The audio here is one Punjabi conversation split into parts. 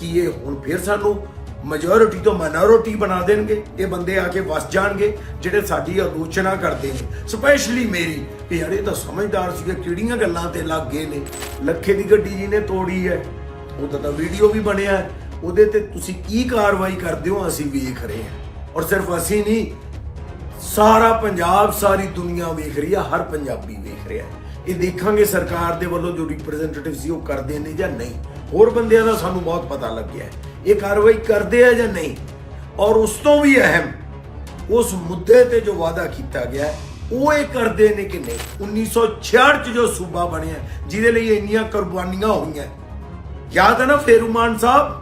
ਕਿ ਇਹ? ਹੁਣ ਫਿਰ ਸਾਨੂੰ ਮੈਜੋਰਿਟੀ ਤੋਂ ਮਾਈਨੋਰਿਟੀ ਬਣਾ ਦੇਣਗੇ। ਇਹ ਬੰਦੇ ਆ ਕੇ ਵਸ ਜਾਣਗੇ, ਜਿਹੜੇ ਸਾਡੀ ਆਲੋਚਨਾ ਕਰਦੇ ਨੇ। ਸਪੈਸ਼ਲੀ ਮੇਰੀ, ਕਿ ਯਾਰ ਇਹ ਤਾਂ ਸਮਝਦਾਰ ਸੀਗੇ, ਕਿਹੜੀਆਂ ਗੱਲਾਂ ਤੇ ਲੱਗ ਗਏ ਨੇ। ਲੱਖੇ ਦੀ ਗੱਡੀ ਜੀ ਨੇ ਤੋੜੀ ਹੈ, ਉਹਦਾ ਤਾਂ ਵੀਡੀਓ ਵੀ ਬਣਿਆ ਉਹਦੇ ਤੇ ਤੁਸੀਂ ਕੀ ਕਾਰਵਾਈ ਕਰਦੇ ਹੋ? ਅਸੀਂ ਵੇਖ ਰਹੇ ਹਾਂ। ਔਰ ਸਿਰਫ ਅਸੀਂ ਨਹੀਂ, ਸਾਰਾ ਪੰਜਾਬ, ਸਾਰੀ ਦੁਨੀਆ ਵੇਖ ਰਹੀ ਹੈ, ਹਰ ਪੰਜਾਬੀ ਵੇਖ ਰਿਹਾ ਹੈ। ਇਹ ਦੇਖਾਂਗੇ ਸਰਕਾਰ ਦੇ ਵੱਲੋਂ ਜੋ ਰਿਪਰੈਜ਼ੈਂਟੇਟਿਵ ਸੀ, ਉਹ ਕਰਦੇ ਨੇ ਜਾਂ ਨਹੀਂ। ਹੋਰ ਬੰਦਿਆਂ ਦਾ ਸਾਨੂੰ ਬਹੁਤ ਪਤਾ ਲੱਗਿਆ ਇਹ ਕਾਰਵਾਈ ਕਰਦੇ ਆ ਜਾਂ ਨਹੀਂ? ਔਰ ਉਸ ਤੋਂ ਵੀ ਅਹਿਮ, ਉਸ ਮੁੱਦੇ ਤੇ ਜੋ ਵਾਅਦਾ ਕੀਤਾ ਗਿਆ ਉਹ ਇਹ ਕਰਦੇ ਨੇ ਕਿ ਨਹੀਂ? 1966 ਚ ਜੋ ਸੂਬਾ ਬਣਿਆ ਜਿਹਦੇ ਲਈ ਇੰਨੀਆਂ ਕੁਰਬਾਨੀਆਂ ਹੋਈਆਂ ਯਾਦ ਹੈ ਨਾ ਫੇਰੂਮਾਨ ਸਾਹਿਬ?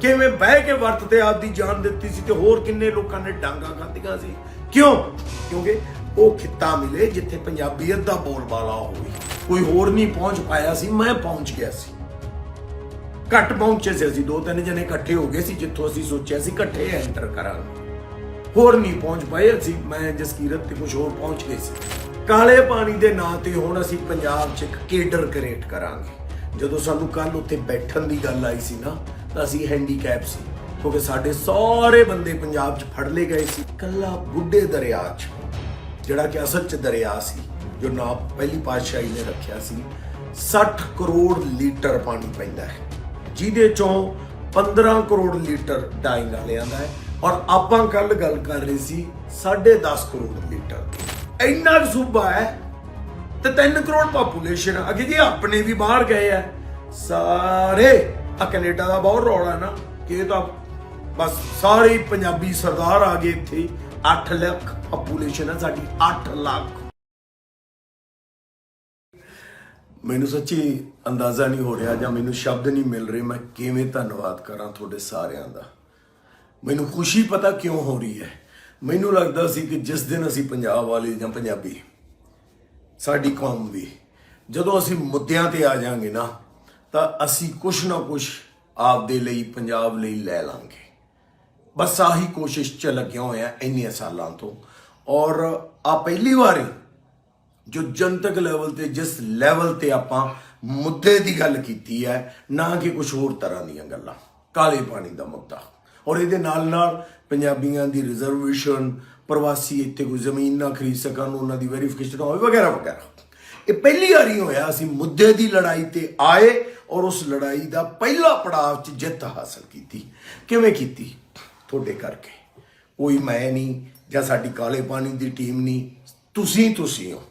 ਕਿਵੇਂ ਬਹਿ ਕੇ ਵਰਤ ਤੇ ਆਪ ਦੀ ਜਾਨ ਦਿੱਤੀ ਸੀ ਤੇ ਹੋਰ ਕਿੰਨੇ ਲੋਕਾਂ ਨੇ ਡਾਂਗਾ ਖਾਧੀਆਂ ਸੀ? ਕਿਉਂ? ਕਿਉਂਕਿ ਉਹ ਖਿੱਤਾ ਮਿਲੇ ਜਿੱਥੇ ਪੰਜਾਬੀਅਤ ਦਾ ਬੋਲਬਾਲਾ ਹੋਵੇ ਕੋਈ ਹੋਰ ਨਹੀਂ ਪਹੁੰਚ ਪਾਇਆ ਸੀ, ਮੈਂ ਪਹੁੰਚ ਗਿਆ ਸੀ। ਘੱਟ ਪਹੁੰਚੇ ਸੀ ਅਸੀਂ, ਦੋ ਤਿੰਨ ਜਣੇ ਇਕੱਠੇ ਹੋ ਗਏ ਸੀ, ਜਿੱਥੋਂ ਅਸੀਂ ਸੋਚਿਆ ਸੀ ਇਕੱਠੇ ਐਂਟਰ ਕਰਾਂਗੇ। ਹੋਰ ਨਹੀਂ ਪਹੁੰਚ ਪਾਏ ਅਸੀਂ, ਮੈਂ ਜਸਕੀਰਤ ਤੇ ਕੁਝ ਹੋਰ ਪਹੁੰਚ ਗਏ ਸੀ। ਕਾਲੇ ਪਾਣੀ ਦੇ ਨਾਂ ਤੇ ਹੁਣ ਅਸੀਂ ਪੰਜਾਬ 'ਚ ਇੱਕ ਕੇਡਰ ਕ੍ਰੀਏਟ ਕਰਾਂਗੇ। ਜਦੋਂ ਸਾਨੂੰ ਕੱਲ ਉੱਥੇ ਬੈਠਣ ਦੀ ਗੱਲ ਆਈ ਸੀ ਨਾ, ਤਾਂ ਅਸੀਂ ਹੈਂਡੀਕੈਪ ਸੀ, ਕਿਉਂਕਿ ਸਾਡੇ ਸਾਰੇ ਬੰਦੇ ਪੰਜਾਬ 'ਚ ਫੜ ਲਏ ਗਏ ਸੀ। ਕੱਲਾ ਬੁੱਢੇ ਦਰਿਆ 'ਚ, ਜਿਹੜਾ ਕਿ ਅਸਲ 'ਚ ਦਰਿਆ ਸੀ, ਜੋ ਨਾਮ ਪਹਿਲੀ ਪਾਤਸ਼ਾਹੀ ਨੇ ਰੱਖਿਆ ਸੀ 60 ਕਰੋੜ ਲੀਟਰ ਪਾਣੀ ਪੈਂਦਾ ਹੈ। ਜਿਹਦੇ ਚੋਂ 15 ਕਰੋੜ ਲੀਟਰ ਡਾਈਂਗ ਵਾਲਿਆਂ ਦਾ ਹੈ ਔਰ ਆਪਾਂ ਕੱਲ ਗੱਲ ਕਰ ਰਹੇ ਸੀ 10.5 ਕਰੋੜ ਲੀਟਰ ਇੰਨਾ ਕੁ ਸੂਬਾ ਹੈ ਤੇ 3 ਕਰੋੜ ਪਾਪੂਲੇਸ਼ਨ ਅਗੇ ਜੀ ਆਪਣੇ ਵੀ ਬਾਹਰ ਗਏ ਆ। ਸਾਰੇ ਆ ਕੈਨੇਡਾ ਦਾ ਬਹੁਤ ਰੌਲਾ ਨਾ, ਕਿ ਇਹ ਤਾਂ ਬਸ ਸਾਰੇ ਪੰਜਾਬੀ ਸਰਦਾਰ ਆ ਗਏ ਇੱਥੇ। 8 ਲੱਖ ਪਾਪੂਲੇਸ਼ਨ ਹੈ ਸਾਡੀ 8 ਲੱਖ। ਮੈਨੂੰ ਸੱਚੀ ਅੰਦਾਜ਼ਾ ਨਹੀਂ ਹੋ ਰਿਹਾ ਜਾਂ ਮੈਨੂੰ ਸ਼ਬਦ ਨਹੀਂ ਮਿਲ ਰਹੇ, ਮੈਂ ਕਿਵੇਂ ਧੰਨਵਾਦ ਕਰਾਂ ਤੁਹਾਡੇ ਸਾਰਿਆਂ ਦਾ? ਮੈਨੂੰ ਖੁਸ਼ੀ ਪਤਾ ਕਿਉਂ ਹੋ ਰਹੀ ਹੈ? ਮੈਨੂੰ ਲੱਗਦਾ ਸੀ ਕਿ ਜਿਸ ਦਿਨ ਅਸੀਂ ਪੰਜਾਬ ਵਾਲੇ ਜਾਂ ਪੰਜਾਬੀ, ਸਾਡੀ ਕੌਮ ਵੀ, ਜਦੋਂ ਅਸੀਂ ਮੁੱਦਿਆਂ ਤੇ ਆ ਜਾਾਂਗੇ ਨਾ, ਤਾਂ ਅਸੀਂ ਕੁਛ ਨਾ ਕੁਛ ਆਪਦੇ ਲਈ, ਪੰਜਾਬ ਲਈ ਲੈ ਲਾਂਗੇ। ਬਸ ਆਹੀ ਕੋਸ਼ਿਸ਼ ਚ ਲੱਗਿਆ ਹੋਇਆ ਇੰਨੇ ਸਾਲਾਂ ਤੋਂ। ਔਰ ਆ ਪਹਿਲੀ ਵਾਰੀ ਜੋ ਜਨਤਕ ਲੈਵਲ ਤੇ, ਜਿਸ ਲੈਵਲ ਤੇ ਆਪਾਂ ਮੁੱਦੇ ਦੀ ਗੱਲ ਕੀਤੀ ਹੈ, ਨਾ ਕਿ ਕੁਝ ਹੋਰ ਤਰ੍ਹਾਂ ਦੀਆਂ ਗੱਲਾਂ, ਕਾਲੇ ਪਾਣੀ ਦਾ ਮੁੱਦਾ। ਔਰ ਇਹਦੇ ਨਾਲ ਨਾਲ ਪੰਜਾਬੀਆਂ ਦੀ ਰਿਜ਼ਰਵੇਸ਼ਨ ਪ੍ਰਵਾਸੀ ਇੱਥੇ ਕੋਈ ਜ਼ਮੀਨ ਨਾ ਖਰੀਦ ਸਕਣ, ਉਹਨਾਂ ਦੀ ਵੈਰੀਫਿਕੇਸ਼ਨ ਹੋਵੇ, ਵਗੈਰਾ ਵਗੈਰਾ। ਇਹ ਪਹਿਲੀ ਵਾਰੀ ਹੋਇਆ, ਅਸੀਂ ਮੁੱਦੇ ਦੀ ਲੜਾਈ ਤੇ ਆਏ ਔਰ ਉਸ ਲੜਾਈ ਦਾ ਪਹਿਲਾ ਪੜਾਅ 'ਚ ਜਿੱਤ ਹਾਸਲ ਕੀਤੀ। ਕਿਵੇਂ ਕੀਤੀ? ਤੁਹਾਡੇ ਕਰਕੇ। ਕੋਈ ਮੈਂ ਨਹੀਂ ਜਾਂ ਸਾਡੀ ਕਾਲੇ ਪਾਣੀ ਦੀ ਟੀਮ ਨਹੀਂ। ਤੁਸੀਂ ਤੁਸੀਂ ਹੋ।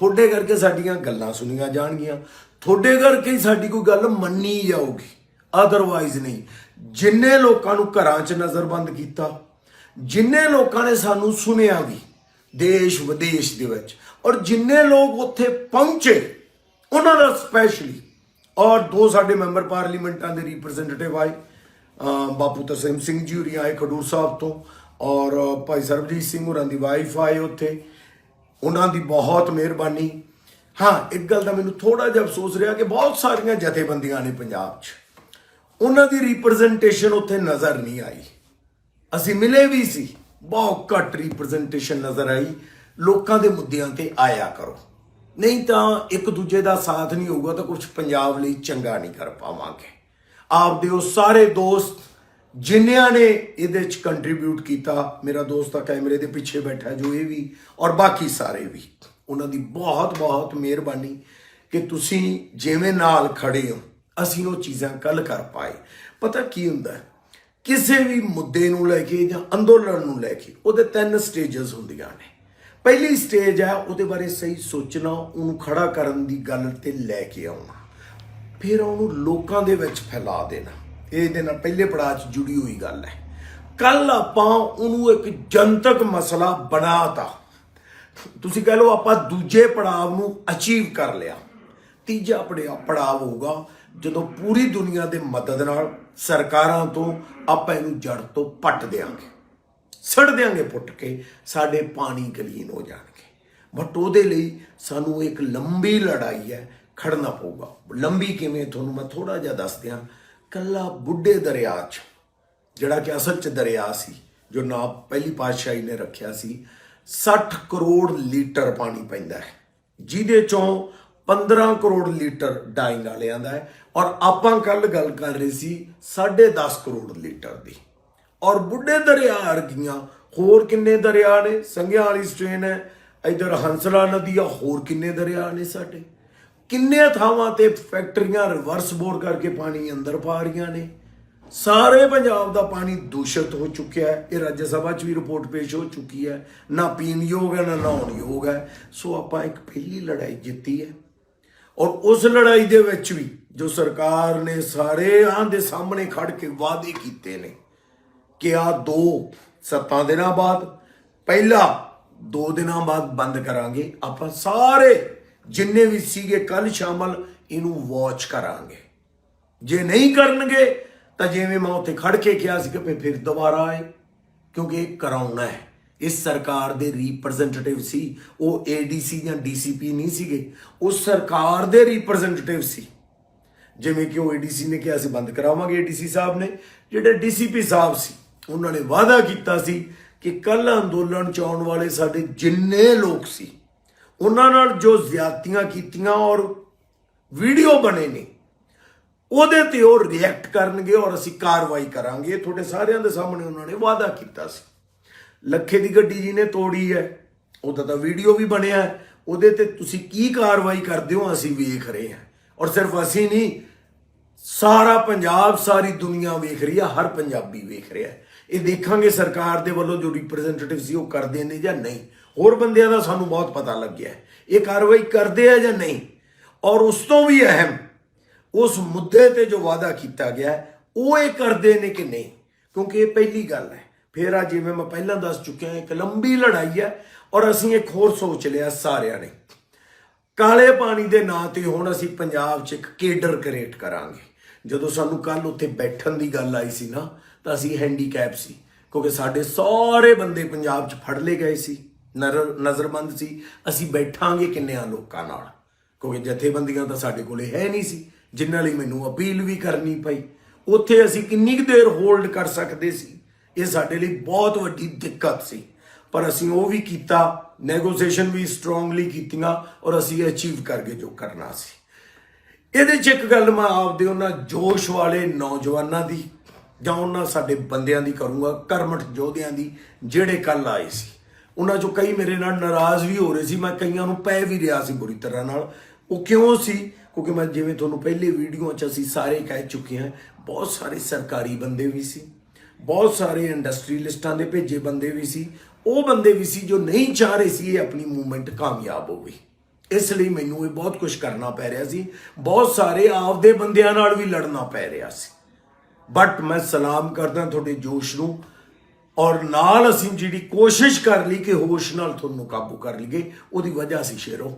ਤੁਹਾਡੇ ਕਰਕੇ ਸਾਡੀਆਂ ਗੱਲਾਂ ਸੁਣੀਆਂ ਜਾਣਗੀਆਂ। ਤੁਹਾਡੇ ਕਰਕੇ ਹੀ ਸਾਡੀ ਕੋਈ ਗੱਲ ਮੰਨੀ ਜਾਊਗੀ। ਅਦਰਵਾਈਜ਼ ਨਹੀਂ। ਜਿੰਨੇ ਲੋਕਾਂ ਨੂੰ ਘਰਾਂ 'ਚ ਨਜ਼ਰਬੰਦ ਕੀਤਾ, ਜਿੰਨੇ ਲੋਕਾਂ ਨੇ ਸਾਨੂੰ ਸੁਣਿਆ ਵੀ ਦੇਸ਼ ਵਿਦੇਸ਼ ਦੇ ਵਿੱਚ, ਔਰ ਜਿੰਨੇ ਲੋਕ ਉੱਥੇ ਪਹੁੰਚੇ, ਉਹਨਾਂ ਦਾ ਸਪੈਸ਼ਲੀ ਔਰ ਦੋ ਸਾਡੇ ਮੈਂਬਰ ਪਾਰਲੀਮੈਂਟਾਂ ਦੇ ਰਿਪਰੈਜ਼ੈਂਟੇਟਿਵ ਆਏ ਬਾਪੂ ਤਰਸੇਮ ਸਿੰਘ ਜੀ ਹੋਰੀ ਆਏ ਖਡੂਰ ਸਾਹਿਬ ਤੋਂ, ਔਰ ਭਾਈ ਸਰਬਜੀਤ ਸਿੰਘ ਹੋਰਾਂ ਦੀ ਵਾਈਫ ਆਏ ਉੱਥੇ ਉਹਨਾਂ ਦੀ ਬਹੁਤ ਮਿਹਰਬਾਨੀ। ਹਾਂ, ਇੱਕ ਗੱਲ ਦਾ ਮੈਨੂੰ ਥੋੜਾ ਜਿਹਾ ਅਫਸੋਸ ਰਿਹਾ ਕਿ ਬਹੁਤ ਸਾਰੀਆਂ ਜਥੇਬੰਦੀਆਂ ਨੇ ਪੰਜਾਬ 'ਚ। ਉਹਨਾਂ ਦੀ ਰਿਪਰੈਜ਼ੈਂਟੇਸ਼ਨ ਉੱਥੇ ਨਜ਼ਰ ਨਹੀਂ ਆਈ। ਅਸੀਂ ਮਿਲੇ ਵੀ ਸੀ। ਬਹੁਤ ਘੱਟ ਰਿਪਰੈਜ਼ੈਂਟੇਸ਼ਨ ਨਜ਼ਰ ਆਈ। ਲੋਕਾਂ ਦੇ ਮੁੱਦਿਆਂ ਤੇ ਆਇਆ ਕਰੋ। ਨਹੀਂ ਤਾਂ ਇੱਕ ਦੂਜੇ ਦਾ ਸਾਥ ਨਹੀਂ ਹੋਊਗਾ ਤਾਂ ਕੁਝ ਪੰਜਾਬ ਲਈ ਚੰਗਾ ਨਹੀਂ ਕਰ ਪਾਵਾਂਗੇ। ਆਪਦੇ ਉਹ ਸਾਰੇ ਦੋਸਤ ਜਿਨ੍ਹਾਂ ਨੇ ਇਹਦੇ ਚ ਕੰਟਰੀਬਿਊਟ ਕੀਤਾ, ਮੇਰਾ ਦੋਸਤ ਆ ਕੈਮਰੇ ਦੇ ਪਿੱਛੇ ਬੈਠਾ ਜੋ ਇਹ ਵੀ, ਔਰ ਬਾਕੀ ਸਾਰੇ ਵੀ। ਉਹਨਾਂ ਦੀ ਬਹੁਤ ਬਹੁਤ ਮਿਹਰਬਾਨੀ ਕਿ ਤੁਸੀਂ ਜਿਵੇਂ ਨਾਲ ਖੜੇ ਹੋ, ਅਸੀਂ ਉਹ ਚੀਜ਼ਾਂ ਕੱਲ ਕਰ ਪਾਏ। ਪਤਾ ਕੀ ਹੁੰਦਾ? ਕਿਸੇ ਵੀ ਮੁੱਦੇ ਨੂੰ ਲੈ ਕੇ ਜਾਂ ਅੰਦੋਲਨ ਨੂੰ ਲੈ ਕੇ, ਉਹਦੇ ਤਿੰਨ ਸਟੇਜਸ ਹੁੰਦੀਆਂ ਨੇ। ਪਹਿਲੀ ਸਟੇਜ ਹੈ, ਉਹਦੇ ਬਾਰੇ ਸਹੀ ਸੋਚਣਾ, ਉਹਨੂੰ ਖੜਾ ਕਰਨ ਦੀ ਗੱਲ ਤੇ ਲੈ ਕੇ ਆਉਣਾ। ਫਿਰ ਉਹਨੂੰ ਲੋਕਾਂ ਦੇ ਵਿੱਚ ਫੈਲਾ ਦੇਣਾ। ਇਹਦੇ ਨਾਲ ਪਹਿਲੇ ਪੜਾਅ 'ਚ ਜੁੜੀ ਹੋਈ ਗੱਲ ਹੈ। ਕੱਲ ਆਪਾਂ ਉਹਨੂੰ ਇੱਕ ਜਨਤਕ ਮਸਲਾ ਬਣਾਤਾ। ਤੁਸੀਂ ਕਹ ਲਓ ਆਪਾਂ ਦੂਜੇ ਪੜਾਅ ਨੂੰ ਅਚੀਵ ਕਰ ਲਿਆ। ਤੀਜਾ ਪੜਿਆ ਪੜਾਅ ਹੋਊਗਾ ਜਦੋਂ ਪੂਰੀ ਦੁਨੀਆ ਦੇ ਮਦਦ ਨਾਲ ਸਰਕਾਰਾਂ ਤੋਂ ਆਪਾਂ ਇਹਨੂੰ ਜੜ ਤੋਂ ਪੱਟ ਦੇਾਂਗੇ ਸੜ ਦਿਆਂਗੇ ਪੁੱਟ ਕੇ, ਸਾਡੇ ਪਾਣੀ ਕਲੀਨ ਹੋ ਜਾਣਗੇ। ਬਟ ਉਹਦੇ ਲਈ ਸਾਨੂੰ ਇੱਕ ਲੰਬੀ ਲੜਾਈ ਹੈ, ਖੜਨਾ ਪਊਗਾ। ਲੰਬੀ ਕਿਵੇਂ? ਤੁਹਾਨੂੰ ਮੈਂ ਥੋੜਾ ਜਿਹਾ ਦੱਸ ਦਿਆਂ। ਕੱਲਾ ਬੁੱਢੇ ਦਰਿਆ 'ਚ, ਜਿਹੜਾ ਕਿ ਅਸਲ 'ਚ ਦਰਿਆ ਸੀ, ਜੋ ਨਾਮ ਪਹਿਲੀ ਪਾਤਸ਼ਾਹੀ ਨੇ ਰੱਖਿਆ ਸੀ 60 ਕਰੋੜ ਲੀਟਰ ਪਾਣੀ ਪੈਂਦਾ ਹੈ, ਜਿਹਦੇ ਚੋਂ 15 ਕਰੋੜ ਲੀਟਰ ਡਾਈਂਗ ਵਾਲਿਆਂ ਦਾ ਹੈ, ਔਰ ਆਪਾਂ ਕੱਲ ਗੱਲ ਕਰ ਰਹੇ ਸੀ 10.5 ਕਰੋੜ ਲੀਟਰ ਦੀ। ਔਰ ਬੁੱਢੇ ਦਰਿਆ ਅਰਗੀਆਂ ਹੋਰ ਕਿੰਨੇ ਦਰਿਆ ਨੇ? ਸੰਘਿਆਂ ਵਾਲੀ ਸਟ੍ਰੇਨ ਹੈ, ਇਧਰ ਹੰਸਲਾ ਨਦੀ ਆ, ਹੋਰ ਕਿੰਨੇ ਦਰਿਆ ਨੇ ਸਾਡੇ? ਕਿੰਨੇ ਥਾਵਾਂ ਤੇ ਫੈਕਟਰੀਆਂ ਰਿਵਰਸ ਬੋਰ ਕਰਕੇ ਪਾਣੀ ਅੰਦਰ ਪਾ ਰਹੀਆਂ ਨੇ? ਸਾਰੇ ਪੰਜਾਬ ਦਾ ਪਾਣੀ ਦੂਸ਼ਿਤ ਹੋ ਚੁੱਕਿਆ ਹੈ। ਇਹ ਰਾਜ ਸਭਾ 'ਚ ਵੀ ਰਿਪੋਰਟ ਪੇਸ਼ ਹੋ ਚੁੱਕੀ ਹੈ। ਨਾ ਪੀਣ ਯੋਗ ਹੈ, ਨਾ ਨਹਾਉਣ ਯੋਗ ਹੈ। ਸੋ ਆਪਾਂ ਇੱਕ ਪਹਿਲੀ ਲੜਾਈ ਜਿੱਤੀ ਹੈ। ਔਰ ਉਸ ਲੜਾਈ ਦੇ ਵਿੱਚ ਵੀ ਜੋ ਸਰਕਾਰ ਨੇ ਸਾਰੇ ਆਂ ਦੇ ਸਾਹਮਣੇ ਖੜ ਕੇ ਵਾਅਦੇ ਕੀਤੇ ਨੇ ਕਿ ਆ ਦੋ ਸੱਤਾਂ ਦਿਨਾਂ ਬਾਅਦ, ਪਹਿਲਾ ਦੋ ਦਿਨਾਂ ਬਾਅਦ ਬੰਦ ਕਰਾਂਗੇ। ਆਪਾਂ ਸਾਰੇ ਜਿੰਨੇ ਵੀ ਸੀਗੇ ਕੱਲ ਸ਼ਾਮਲ, ਇਹਨੂੰ ਵਾਚ ਕਰਾਂਗੇ। ਜੇ ਨਹੀਂ ਕਰਨਗੇ, ਤਾਂ ਜਿਵੇਂ ਮੈਂ ਉੱਥੇ ਖੜ ਕੇ ਕਿਹਾ ਸੀ ਕਿ ਵੀ ਫਿਰ ਦੁਬਾਰਾ ਆਏ, ਕਿਉਂਕਿ ਇਹ ਕਰਾਉਣਾ ਹੈ। ਇਸ ਸਰਕਾਰ ਦੇ ਰਿਪਰੈਜ਼ੈਂਟੇਟਿਵ ਸੀ, ਉਹ ਏਡੀਸੀ ਜਾਂ ਡੀਸੀਪੀ ਨਹੀਂ ਸੀਗੇ ਉਹ ਸਰਕਾਰ ਦੇ ਰਿਪਰੈਜ਼ੈਂਟੇਟਿਵ ਸੀ। ਜਿਵੇਂ ਕਿ ਉਹ ਏਡੀਸੀ ਨੇ ਕਿਹਾ ਸੀ, ਬੰਦ ਕਰਾਵਾਂਗੇ ਏਡੀਸੀ ਸਾਹਿਬ ਨੇ। ਜਿਹੜੇ ਡੀਸੀਪੀ ਸਾਹਿਬ ਸੀ, ਉਹਨਾਂ ਨੇ ਵਾਅਦਾ ਕੀਤਾ ਸੀ ਕਿ ਕੱਲ ਅੰਦੋਲਨ ਚ ਆਉਣ ਵਾਲੇ ਸਾਡੇ ਜਿੰਨੇ ਲੋਕ ਸੀ ਉਹਨਾਂ ਨਾਲ ਜੋ ਜ਼ਿਆਦਤੀਆਂ ਕੀਤੀਆਂ ਔਰ ਵੀਡੀਓ ਬਣੇ ਨੇ, ਉਹਦੇ ਤੇ ਉਹ ਰਿਐਕਟ ਕਰਨਗੇ ਔਰ ਅਸੀਂ ਕਾਰਵਾਈ ਕਰਾਂਗੇ। ਤੁਹਾਡੇ ਸਾਰਿਆਂ ਦੇ ਸਾਹਮਣੇ ਉਹਨਾਂ ਨੇ ਵਾਅਦਾ ਕੀਤਾ ਸੀ। ਲੱਖੇ ਦੀ ਗੱਡੀ ਜੀ ਨੇ ਤੋੜੀ ਹੈ, ਉਹਦਾ ਤਾਂ ਵੀਡੀਓ ਵੀ ਬਣਿਆ ਉਹਦੇ ਤੇ ਤੁਸੀਂ ਕੀ ਕਾਰਵਾਈ ਕਰਦੇ ਹੋ ਅਸੀਂ ਵੇਖ ਰਹੇ ਹਾਂ। ਔਰ ਸਿਰਫ ਅਸੀਂ ਨਹੀਂ, ਸਾਰਾ ਪੰਜਾਬ, ਸਾਰੀ ਦੁਨੀਆ ਵੇਖ ਰਹੀ ਹੈ, ਹਰ ਪੰਜਾਬੀ ਵੇਖ ਰਿਹਾ ਹੈ। ਇਹ ਦੇਖਾਂਗੇ ਸਰਕਾਰ ਦੇ ਵੱਲੋਂ ਜੋ ਰਿਪਰੈਜ਼ੈਂਟੇਟਿਵ ਸੀ ਉਹ ਕਰਦੇ ਨੇ ਜਾਂ ਨਹੀਂ। ਹੋਰ ਬੰਦਿਆਂ ਦਾ ਸਾਨੂੰ ਬਹੁਤ ਪਤਾ ਲੱਗਿਆ ਇਹ ਕਾਰਵਾਈ ਕਰਦੇ ਆ ਜਾਂ ਨਹੀਂ? ਔਰ ਉਸ ਤੋਂ ਵੀ ਅਹਿਮ, ਉਸ ਮੁੱਦੇ ਤੇ ਜੋ ਵਾਅਦਾ ਕੀਤਾ ਗਿਆ ਉਹ ਇਹ ਕਰਦੇ ਨੇ ਕਿ ਨਹੀਂ? ਕਿਉਂਕਿ ਇਹ ਪਹਿਲੀ ਗੱਲ ਹੈ। ਫਿਰ ਆ ਜਿਵੇਂ ਮੈਂ ਪਹਿਲਾਂ ਦੱਸ ਚੁੱਕਿਆ, ਇੱਕ ਲੰਬੀ ਲੜਾਈ ਹੈ ਔਰ ਅਸੀਂ ਇੱਕ ਹੋਰ ਸੋਚ ਲਿਆ ਸਾਰਿਆਂ ਨੇ। ਕਾਲੇ ਪਾਣੀ ਦੇ ਨਾਂ ਤੇ ਹੁਣ ਅਸੀਂ ਪੰਜਾਬ 'ਚ ਇੱਕ ਕੇਡਰ ਕ੍ਰੀਏਟ ਕਰਾਂਗੇ। ਜਦੋਂ ਸਾਨੂੰ ਕੱਲ ਉੱਥੇ ਬੈਠਣ ਦੀ ਗੱਲ ਆਈ ਸੀ ਨਾ ਤਾਂ ਅਸੀਂ ਹੈਂਡੀਕੈਪ ਸੀ, ਕਿਉਂਕਿ ਸਾਡੇ ਸਾਰੇ ਬੰਦੇ ਪੰਜਾਬ 'ਚ ਫੜ ਲਏ ਗਏ ਸੀ, ਨਰ- ਨਜ਼ਰਬੰਦ ਸੀ, ਅਸੀਂ ਬੈਠਾਂਗੇ ਕਿੰਨਿਆਂ ਲੋਕਾਂ ਨਾਲ? ਕਿਉਂਕਿ ਜਥੇਬੰਦੀਆਂ ਤਾਂ ਸਾਡੇ ਕੋਲੇ ਹੈ ਨਹੀਂ ਸੀ, ਜਿਨ੍ਹਾਂ ਲਈ ਮੈਨੂੰ ਅਪੀਲ ਵੀ ਕਰਨੀ ਪਈ। ਉੱਥੇ ਅਸੀਂ ਕਿੰਨੀ ਕੁ ਦੇਰ ਹੋਲਡ ਕਰ ਸਕਦੇ ਸੀ, ਇਹ ਸਾਡੇ ਲਈ ਬਹੁਤ ਵੱਡੀ ਦਿੱਕਤ ਸੀ। ਪਰ ਅਸੀਂ ਉਹ ਵੀ ਕੀਤਾ ਨੈਗੋਸੀਏਸ਼ਨ ਵੀ ਸਟਰੋਂਗਲੀ ਕੀਤੀਆਂ ਔਰ ਅਸੀਂ ਅਚੀਵ ਕਰਕੇ ਜੋ ਕਰਨਾ ਸੀ। ਇਹਦੇ 'ਚ ਇੱਕ ਗੱਲ ਮੈਂ ਆਪਦੇ ਉਹਨਾਂ ਜੋਸ਼ ਵਾਲੇ ਨੌਜਵਾਨਾਂ ਦੀ ਜਾਂ ਉਹਨਾਂ ਸਾਡੇ ਬੰਦਿਆਂ ਦੀ ਕਰੂੰਗਾ, ਕਰਮਠ ਯੋਧਿਆਂ ਦੀ, ਜਿਹੜੇ ਕੱਲ ਆਏ ਸੀ। ਉਹਨਾਂ 'ਚੋਂ ਕਈ ਮੇਰੇ ਨਾਲ ਨਾਰਾਜ਼ ਵੀ ਹੋ ਰਹੇ ਸੀ, ਮੈਂ ਕਈਆਂ ਨੂੰ ਪੈ ਵੀ ਰਿਹਾ ਸੀ ਬੁਰੀ ਤਰ੍ਹਾਂ ਨਾਲ। ਉਹ ਕਿਉਂ ਸੀ? ਕਿਉਂਕਿ ਮੈਂ ਜਿਵੇਂ ਤੁਹਾਨੂੰ ਪਹਿਲੇ ਵੀਡੀਓ 'ਚ ਅਸੀਂ ਸਾਰੇ ਕਹਿ ਚੁੱਕੇ ਹਾਂ, ਬਹੁਤ ਸਾਰੇ ਸਰਕਾਰੀ ਬੰਦੇ ਵੀ ਸੀ, ਬਹੁਤ ਸਾਰੇ ਇੰਡਸਟਰੀਲਿਸਟਾਂ ਦੇ ਭੇਜੇ ਬੰਦੇ ਵੀ ਸੀ, ਉਹ ਬੰਦੇ ਵੀ ਸੀ ਜੋ ਨਹੀਂ ਚਾਹ ਰਹੇ ਸੀ ਇਹ ਆਪਣੀ ਮੂਵਮੈਂਟ ਕਾਮਯਾਬ ਹੋਵੇ ਇਸ ਲਈ ਮੈਨੂੰ ਇਹ ਬਹੁਤ ਕੁਝ ਕਰਨਾ ਪੈ ਰਿਹਾ ਸੀ, ਬਹੁਤ ਸਾਰੇ ਆਪਦੇ ਬੰਦਿਆਂ ਨਾਲ ਵੀ ਲੜਨਾ ਪੈ ਰਿਹਾ ਸੀ। ਬਟ ਮੈਂ ਸਲਾਮ ਕਰਦਾ ਤੁਹਾਡੇ ਜੋਸ਼ ਨੂੰ ਔਰ ਨਾਲ ਅਸੀਂ ਜਿਹੜੀ ਕੋਸ਼ਿਸ਼ ਕਰ ਲਈ ਕਿ ਹੋਸ਼ ਨਾਲ ਤੁਹਾਨੂੰ ਕਾਬੂ ਕਰ ਲਈਏ, ਉਹਦੀ ਵਜ੍ਹਾ ਸੀ ਸ਼ੇਰੋ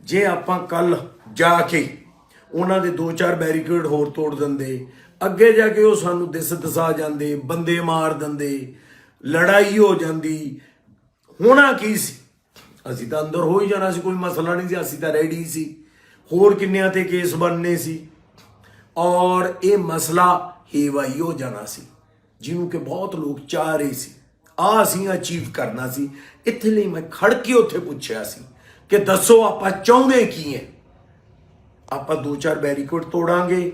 ਜੇ ਆਪਾਂ ਕੱਲ ਜਾ ਕੇ ਉਹਨਾਂ ਦੇ ਦੋ ਚਾਰ ਬੈਰੀਕੇਡ ਹੋਰ ਤੋੜ ਦਿੰਦੇ, ਅੱਗੇ ਜਾ ਕੇ ਉਹ ਸਾਨੂੰ ਦਿਸ ਦਸਾ ਜਾਂਦੇ, ਬੰਦੇ ਮਾਰ ਦਿੰਦੇ, ਲੜਾਈ ਹੋ ਜਾਂਦੀ, ਹੋਣਾ ਕੀ ਸੀ? ਅਸੀਂ ਤਾਂ ਅੰਦਰ ਹੋ ਹੀ ਜਾਣਾ ਸੀ, ਕੋਈ ਮਸਲਾ ਨਹੀਂ ਸੀ, ਅਸੀਂ ਤਾਂ ਰੈਡੀ ਸੀ। ਹੋਰ ਕਿੰਨਿਆਂ ਤੇ ਕੇਸ ਬਣਨੇ ਸੀ? ਔਰ ਇਹ ਮਸਲਾ ਹੇਵਾਈ ਹੋ ਜਾਣਾ ਸੀ, ਜਿਹਨੂੰ ਕਿ ਬਹੁਤ ਲੋਕ ਚਾਹ ਰਹੇ ਸੀ। ਆ ਅਸੀਂ ਅਚੀਵ ਕਰਨਾ ਸੀ। ਇੱਥੇ ਲਈ ਮੈਂ ਖੜ ਕੇ ਉੱਥੇ ਪੁੱਛਿਆ ਸੀ ਕਿ ਦੱਸੋ ਆਪਾਂ ਚਾਹੁੰਦੇ ਕੀ ਹੈ? ਆਪਾਂ ਦੋ ਚਾਰ ਬੈਰੀਕੇਡ ਤੋੜਾਂਗੇ,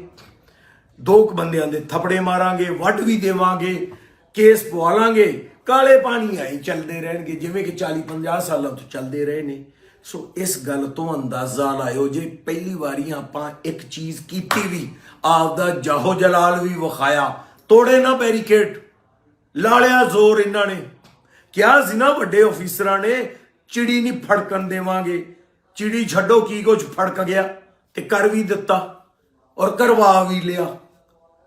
ਦੋ ਕੁ ਬੰਦਿਆਂ ਦੇ ਥਪੜੇ ਮਾਰਾਂਗੇ, ਵੱਢ ਵੀ ਦੇਵਾਂਗੇ ਕੇਸ ਪਵਾ ਲਾਂਗੇ। ਕਾਲੇ ਪਾਣੀ ਆਈ ਚੱਲਦੇ ਰਹਿਣਗੇ, ਜਿਵੇਂ ਕਿ 40 50 ਸਾਲਾਂ ਤੋਂ ਚੱਲਦੇ ਰਹੇ ਨੇ। ਸੋ ਇਸ ਗੱਲ ਤੋਂ ਅੰਦਾਜ਼ਾ ਲਾਇਓ ਜੇ ਪਹਿਲੀ ਵਾਰੀ ਆਪਾਂ ਇੱਕ ਚੀਜ਼ ਕੀਤੀ ਵੀ ਆਪ ਦਾ ਜਾਹੋ ਜਲਾਲ ਵੀ ਵਿਖਾਇਆ, ਤੋੜੇ ਨਾ ਬੈਰੀਕੇਡ। ਲਾਲਿਆ ਜ਼ੋਰ ਇਹਨਾਂ ਨੇ। ਕਿਹਾ ਸੀ ਨਾ ਵੱਡੇ ਅਫੀਸਰਾਂ ਨੇ ਚਿੜੀ ਨਹੀਂ ਫੜਕਣ ਦੇਵਾਂਗੇ? ਚਿੜੀ ਛੱਡੋ, ਕੀ ਕੁਝ ਫੜਕ ਗਿਆ ਤੇ ਕਰ ਵੀ ਦਿੱਤਾ ਔਰ ਕਰਵਾ ਵੀ ਲਿਆ।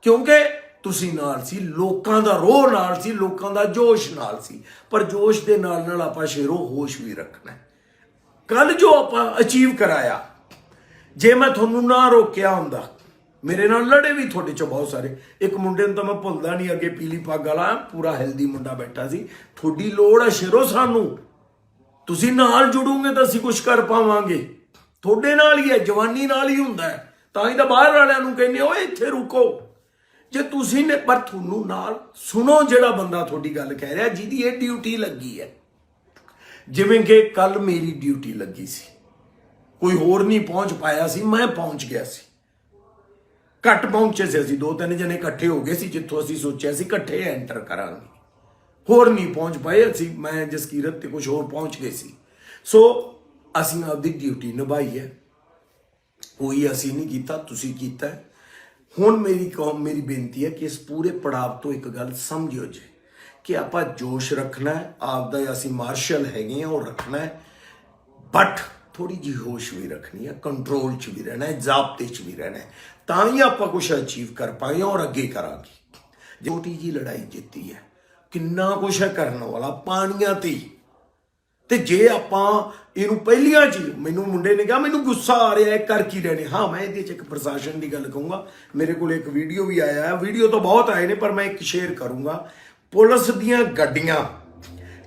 ਕਿਉਂਕਿ ਤੁਸੀਂ ਨਾਲ ਸੀ, ਲੋਕਾਂ ਦਾ ਰੋਹ ਨਾਲ ਸੀ, ਲੋਕਾਂ ਦਾ ਜੋਸ਼ ਨਾਲ ਸੀ। ਪਰ ਜੋਸ਼ ਦੇ ਨਾਲ ਨਾਲ ਆਪਾਂ ਸ਼ੇਰੋ ਹੋਸ਼ ਵੀ ਰੱਖਣਾ ਹੈ। ਕੱਲ ਜੋ ਆਪਾਂ ਅਚੀਵ ਕਰਾਇਆ, ਜੇ ਮੈਂ ਤੁਹਾਨੂੰ ਨਾ ਰੋਕਿਆ ਹੁੰਦਾ, ਮੇਰੇ ਨਾਲ ਲੜੇ ਵੀ ਤੁਹਾਡੇ ਚੋਂ ਬਹੁਤ ਸਾਰੇ। ਇੱਕ ਮੁੰਡੇ ਨੂੰ ਤਾਂ ਮੈਂ ਭੁੱਲਦਾ ਨਹੀਂ, ਅੱਗੇ ਪੀਲੀ ਪੱਗ ਵਾਲਾ, ਪੂਰਾ ਹੈਲਦੀ ਮੁੰਡਾ ਬੈਠਾ ਸੀ। ਤੁਹਾਡੀ ਲੋੜ ਹੈ ਸ਼ੇਰੋ ਸਾਨੂੰ। ਤੁਸੀਂ ਨਾਲ ਜੁੜੋਗੇ ਤਾਂ ਅਸੀਂ ਕੁਝ ਕਰ ਪਾਵਾਂਗੇ। ਤੁਹਾਡੇ ਨਾਲ ਹੀ ਹੈ, ਜਵਾਨੀ ਨਾਲ ਹੀ ਹੁੰਦਾ ਹੈ। ਤਾਂ ਹੀ ਤਾਂ ਬਾਹਰ ਵਾਲਿਆਂ ਨੂੰ ਕਹਿੰਦੇ, ਓਏ, ਇੱਥੇ ਰੁਕੋ। ਜੇ ਤੁਸੀਂ ਨੇ ਪਰ ਤੁਹਾਨੂੰ ਨਾਲ ਸੁਣੋ ਜਿਹੜਾ ਬੰਦਾ ਤੁਹਾਡੀ ਗੱਲ ਕਹਿ ਰਿਹਾ, ਜਿਹਦੀ ਇਹ ਡਿਊਟੀ ਲੱਗੀ ਹੈ। ਜਿਵੇਂ ਕਿ ਕੱਲ ਮੇਰੀ ਡਿਊਟੀ ਲੱਗੀ ਸੀ। ਕੋਈ ਹੋਰ ਨਹੀਂ ਪਹੁੰਚ ਪਾਇਆ ਸੀ, ਮੈਂ ਪਹੁੰਚ ਗਿਆ ਸੀ। ਘੱਟ ਪਹੁੰਚੇ ਸੀ ਅਸੀਂ, ਦੋ ਤਿੰਨ ਜਣੇ ਇਕੱਠੇ ਹੋ ਗਏ ਸੀ, ਜਿੱਥੋਂ ਅਸੀਂ ਸੋਚਿਆ ਸੀ ਇਕੱਠੇ ਐਂਟਰ ਕਰਾਂਗੇ। ਹੋਰ ਨਹੀਂ ਪਹੁੰਚ ਪਾਏ ਅਸੀਂ, ਮੈਂ ਜਸਕੀਰਤ ਤੇ ਕੁਝ ਹੋਰ ਪਹੁੰਚ ਗਏ ਸੀ। ਸੋ ਅਸੀਂ ਆਪਦੀ ਡਿਊਟੀ ਨਿਭਾਈ ਹੈ। ਕੋਈ ਅਸੀਂ ਨਹੀਂ ਕੀਤਾ, ਤੁਸੀਂ ਕੀਤਾ ਹੁਣ ਮੇਰੀ ਕੌਮ, ਮੇਰੀ ਬੇਨਤੀ ਹੈ ਕਿ ਇਸ ਪੂਰੇ ਪੜਾਵ ਤੋਂ ਇੱਕ ਗੱਲ ਸਮਝਿਓ ਜੇ। ਕਿ ਆਪਾਂ ਜੋਸ਼ ਰੱਖਣਾ ਹੈ, ਆਪਦਾ ਅਸੀਂ ਮਾਰਸ਼ਲ ਹੈਗੇ ਆ ਉਹ ਰੱਖਣਾ ਹੈ। ਬਟ ਥੋੜੀ ਜਿਹੀ ਹੋਸ਼ ਵੀ ਰੱਖਣੀ ਹੈ ਕੰਟਰੋਲ 'ਚ ਵੀ ਰਹਿਣਾ ਹੈ, ਜ਼ਾਬਤੇ 'ਚ ਵੀ ਰਹਿਣਾ ਹੈ। ਤਾਂ ਹੀ ਆਪਾਂ ਕੁਝ ਅਚੀਵ ਕਰ ਪਾਏ ਔਰ ਅੱਗੇ ਕਰਾਂਗੇ। ਛੋਟੀ ਜੀ ਲੜਾਈ ਜਿੱਤੀ ਹੈ, ਕਿੰਨਾ ਕੁਝ ਹੈ ਕਰਨ ਵਾਲਾ ਪਾਣੀਆਂ ਤੇ। ਹੀ। ਤੇ ਜੇ ਆਪਾਂ ਇਹਨੂੰ ਪਹਿਲੀਆਂ ਚ ਹੀ- ਮੈਨੂੰ ਮੁੰਡੇ ਨੇ ਕਿਹਾ, ਮੈਨੂੰ ਗੁੱਸਾ ਆ ਰਿਹਾ ਹੈ ਕਰ ਕੀ ਰਹੇ ਨੇ? ਹਾਂ, ਮੈਂ ਇਹਦੇ ਚ ਇੱਕ ਪ੍ਰਸ਼ਾਸਨ ਦੀ ਗੱਲ ਕਹੂੰਗਾ। ਮੇਰੇ ਕੋਲ ਇੱਕ ਵੀਡੀਓ ਵੀ ਆਇਆ ਹੈ ਵੀਡੀਓ ਤਾਂ ਬਹੁਤ ਆਏ ਨੇ, ਪਰ ਮੈਂ ਇੱਕ ਸ਼ੇਅਰ ਕਰੂੰਗਾ। ਪੁਲਿਸ ਦੀਆਂ ਗੱਡੀਆਂ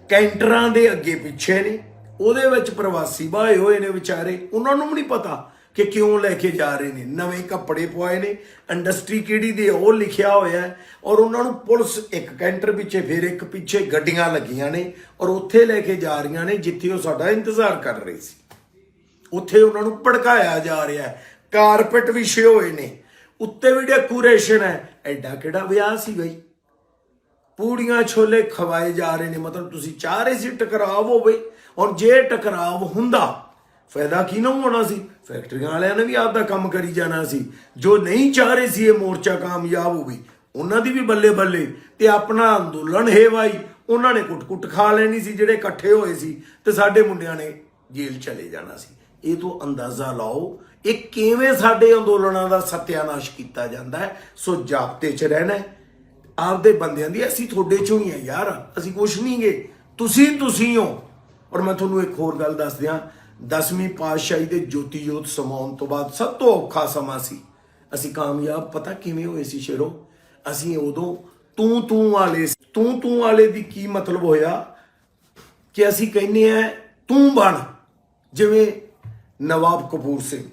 ਕੈਂਟਰਾਂ ਦੇ ਅੱਗੇ ਪਿੱਛੇ ਨੇ। ਉਹਦੇ ਵਿੱਚ ਪ੍ਰਵਾਸੀ ਬਾਏ ਹੋਏ ਨੇ ਵਿਚਾਰੇ। ਉਹਨਾਂ ਨੂੰ ਵੀ ਨਹੀਂ ਪਤਾ ਕਿ ਕਿਉਂ ਲੈ ਕੇ ਜਾ ਰਹੇ ਨੇ। ਨਵੇਂ ਕੱਪੜੇ ਪਵਾਏ ਨੇ। ਇੰਡਸਟਰੀ ਕਿਹੜੀ ਦੀ ਉਹ ਲਿਖਿਆ ਹੋਇਆ ਔਰ ਉਹਨਾਂ ਨੂੰ ਪੁਲਿਸ ਇੱਕ ਕੈਂਟਰ ਪਿੱਛੇ, ਫਿਰ ਇੱਕ ਪਿੱਛੇ ਗੱਡੀਆਂ ਲੱਗੀਆਂ ਨੇ ਔਰ ਉੱਥੇ ਲੈ ਕੇ ਜਾ ਰਹੀਆਂ ਨੇ, ਜਿੱਥੇ ਉਹ ਸਾਡਾ ਇੰਤਜ਼ਾਰ ਕਰ ਰਹੇ ਸੀ। ਉੱਥੇ ਉਹਨਾਂ ਨੂੰ ਭੜਕਾਇਆ ਜਾ ਰਿਹਾ ਹੈ। ਕਾਰਪੇਟ ਵਿਛੇ ਹੋਏ ਨੇ। ਉੱਤੇ ਵੀ ਡੈਕੋਰੇਸ਼ਨ ਹੈ। ਐਡਾ ਕਿਹੜਾ ਵਿਆਹ ਸੀ ਬਈ? ਪੂੜੀਆਂ ਛੋਲੇ ਖਵਾਏ ਜਾ ਰਹੇ ਨੇ। ਮਤਲਬ ਤੁਸੀਂ ਚਾਹ ਰਹੇ ਸੀ ਟਕਰਾਵ ਹੋਵੇ ਔਰ ਜੇ ਟਕਰਾਵ ਹੁੰਦਾ, ਫਾਇਦਾ ਕੀ ਨਾ ਹੋਣਾ ਸੀ? ਫੈਕਟਰੀਆਂ ਵਾਲਿਆਂ ਨੇ ਵੀ ਆਪਦਾ ਕੰਮ ਕਰੀ ਜਾਣਾ ਸੀ। ਜੋ ਨਹੀਂ ਚਾਹ ਰਹੇ ਸੀ ਇਹ ਮੋਰਚਾ ਕਾਮਯਾਬ ਹੋਵੇ ਉਹਨਾਂ ਦੀ ਵੀ ਬੱਲੇ ਬੱਲੇ ਤੇ ਆਪਣਾ ਅੰਦੋਲਨ ਹੇਵਾਈ। ਉਹਨਾਂ ਨੇ ਕੁੱਟ-ਕੁੱਟ ਖਾ ਲੈਣੀ ਸੀ, ਜਿਹੜੇ ਇਕੱਠੇ ਹੋਏ ਸੀ ਤੇ ਸਾਡੇ ਮੁੰਡਿਆਂ ਨੇ ਜੇਲ੍ਹ ਚਲੇ ਜਾਣਾ ਸੀ। ਇਹ ਤੋਂ ਅੰਦਾਜ਼ਾ ਲਾਓ, ਇਹ ਕਿਵੇਂ ਸਾਡੇ ਅੰਦੋਲਨਾਂ ਦਾ ਸਤਿਆਨਾਸ਼ ਕੀਤਾ ਜਾਂਦਾ ਹੈ। ਸੋ ਜਾਪਤੇ 'ਚ ਰਹਿਣਾ ਹੈ। ਆਪਦੇ ਬੰਦਿਆਂ ਦੀ, ਅਸੀਂ ਤੁਹਾਡੇ ਚੋਂ ਹੀ ਆ ਯਾਰ, ਅਸੀਂ ਕੁਛ ਨਹੀਂ ਗੇ। ਤੁਸੀਂ ਤੁਸੀਂ ਹੋ। ਔਰ ਮੈਂ ਤੁਹਾਨੂੰ ਇੱਕ ਹੋਰ ਗੱਲ ਦੱਸ ਦਿਆਂ 10ਵੀਂ ਪਾਤਸ਼ਾਹੀ ਦੇ ਜੋਤੀ ਜੋਤ ਸਮਾਉਣ ਤੋਂ ਬਾਅਦ ਸਭ ਤੋਂ ਔਖਾ ਸਮਾਂ ਸੀ। ਅਸੀਂ ਕਾਮਯਾਬ, ਪਤਾ ਕਿਵੇਂ ਹੋਏ ਸੀ ਸ਼ੇਰੋ? ਅਸੀਂ ਉਦੋਂ ਤੂੰ ਤੂੰ ਵਾਲੇ ਸੀ। ਤੂੰ ਤੂੰ ਵਾਲੇ ਦੀ ਕੀ ਮਤਲਬ ਹੋਇਆ? ਕਿ ਅਸੀਂ ਕਹਿੰਦੇ ਆ, ਤੂੰ ਬਣ। ਜਿਵੇਂ ਨਵਾਬ ਕਪੂਰ ਸਿੰਘ।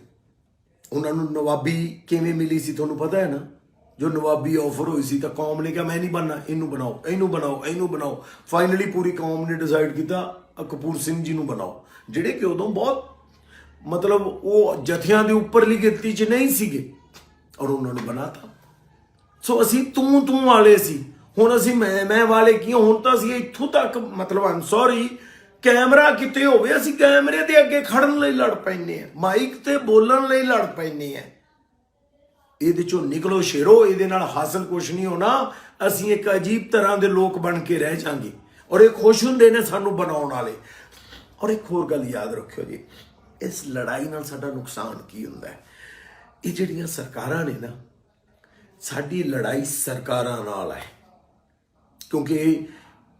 ਉਹਨਾਂ ਨੂੰ ਨਵਾਬੀ ਕਿਵੇਂ ਮਿਲੀ ਸੀ, ਤੁਹਾਨੂੰ ਪਤਾ ਹੈ ਨਾ? ਜੋ ਨਵਾਬੀ ਆਫਰ ਹੋਈ ਸੀ ਤਾਂ ਕੌਮ ਨੇ ਕਿਹਾ, ਮੈਂ ਨਹੀਂ ਬਣਨਾ, ਇਹਨੂੰ ਬਣਾਓ ਇਹਨੂੰ ਬਣਾਓ ਇਹਨੂੰ ਬਣਾਓ। ਫਾਈਨਲੀ ਪੂਰੀ ਕੌਮ ਨੇ ਡਿਸਾਈਡ ਕੀਤਾ ਕਪੂਰ ਸਿੰਘ ਜੀ ਨੂੰ ਬਣਾਓ, ਜਿਹੜੇ ਕਿ ਉਦੋਂ ਬਹੁਤ ਮਤਲਬ ਉਹ ਜਥਿਆਂ ਦੇ ਉੱਪਰਲੀ ਗਿਣਤੀ 'ਚ ਨਹੀਂ ਸੀਗੇ ਔਰ ਉਹਨਾਂ ਨੂੰ ਬਣਾਤਾ। ਸੋ ਅਸੀਂ ਤੂੰ ਤੂੰ ਵਾਲੇ ਸੀ। ਹੁਣ ਅਸੀਂ ਮੈਂ ਮੈਂ ਵਾਲੇ ਕੀ ਹਾਂ? ਹੁਣ ਤਾਂ ਅਸੀਂ ਇੱਥੋਂ ਤੱਕ ਮਤਲਬ ਆਮ ਸੌਰੀ ਕੈਮਰਾ ਕਿਤੇ ਹੋਵੇ, ਅਸੀਂ ਕੈਮਰੇ ਦੇ ਅੱਗੇ ਖੜਨ ਲਈ ਲੜ ਪੈਂਦੇ ਆ ਮਾਈਕ ਤੇ ਬੋਲਣ ਲਈ ਲੜ ਪੈਂਦੇ ਆ ਇਹਦੇ ਚੋਂ ਨਿਕਲੋ ਸ਼ੇਰੋ, ਇਹਦੇ ਨਾਲ ਹਾਸਲ ਕੁਝ ਨਹੀਂ ਹੋਣਾ। ਅਸੀਂ ਇੱਕ ਅਜੀਬ ਤਰ੍ਹਾਂ ਦੇ ਲੋਕ ਬਣ ਕੇ ਰਹਿ ਜਾਾਂਗੇ। ਔਰ ਇਹ ਖੁਸ਼ ਹੁੰਦੇ ਨੇ ਸਾਨੂੰ ਬਣਾਉਣ ਵਾਲੇ। ਔਰ ਇੱਕ ਹੋਰ ਗੱਲ ਯਾਦ ਰੱਖਿਓ ਜੀ, ਇਸ ਲੜਾਈ ਨਾਲ ਸਾਡਾ ਨੁਕਸਾਨ ਕੀ ਹੁੰਦਾ ਹੈ? ਇਹ ਜਿਹੜੀਆਂ ਸਰਕਾਰਾਂ ਨੇ ਨਾ, ਸਾਡੀ ਲੜਾਈ ਸਰਕਾਰਾਂ ਨਾਲ ਹੈ। ਕਿਉਂਕਿ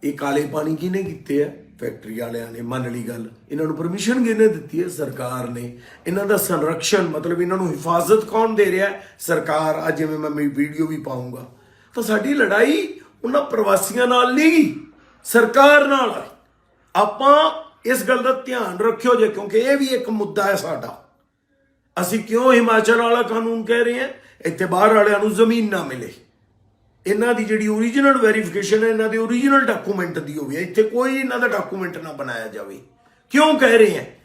ਇਹ- ਕਾਲੇ ਪਾਣੀ ਕਿਹਨੇ ਕੀਤੇ ਆ? ਫੈਕਟਰੀ ਵਾਲਿਆਂ ਨੇ, ਮੰਨ ਲਈ ਗੱਲ। ਇਹਨਾਂ ਨੂੰ ਪਰਮਿਸ਼ਨ ਕਿਹਨੇ ਦਿੱਤੀ ਹੈ? ਸਰਕਾਰ ਨੇ। ਇਹਨਾਂ ਦਾ ਸੰਰਕਸ਼ਣ, ਮਤਲਬ ਇਹਨਾਂ ਨੂੰ ਹਿਫਾਜ਼ਤ ਕੌਣ ਦੇ ਰਿਹਾ ਸਰਕਾਰ ਅੱਜ ਜਿਵੇਂ ਮੈਂ ਮੇਰੀ ਵੀਡੀਓ ਵੀ ਪਾਉਂਗਾ। ਤਾਂ ਸਾਡੀ ਲੜਾਈ ਉਹਨਾਂ ਪ੍ਰਵਾਸੀਆਂ ਨਾਲ ਨਹੀਂ ਸਰਕਾਰ ਨਾਲ ਹੈ ਆਪਾਂ ਇਸ ਗੱਲ ਦਾ ਧਿਆਨ ਰੱਖਿਓ ਜੇ, ਕਿਉਂਕਿ ਇਹ ਵੀ ਇੱਕ ਮੁੱਦਾ ਹੈ ਸਾਡਾ। ਅਸੀਂ ਕਿਉਂ ਹਿਮਾਚਲ ਵਾਲਾ ਕਾਨੂੰਨ ਕਹਿ ਰਹੇ ਹਾਂ? ਇੱਥੇ ਬਾਹਰ ਵਾਲਿਆਂ ਨੂੰ ਜ਼ਮੀਨ ਨਾ ਮਿਲੇ। ਇਹਨਾਂ ਦੀ ਜਿਹੜੀ ਓਰੀਜਨਲ ਵੈਰੀਫਿਕੇਸ਼ਨ ਹੈ, ਇਹਨਾਂ ਦੇ ਓਰੀਜਨਲ ਡਾਕੂਮੈਂਟ ਦੀ ਹੋਵੇ, ਇੱਥੇ ਕੋਈ ਇਹਨਾਂ ਦਾ ਡਾਕੂਮੈਂਟ ਨਾ ਬਣਾਇਆ ਜਾਵੇ। ਕਿਉਂ ਕਹਿ ਰਹੇ ਹੈ?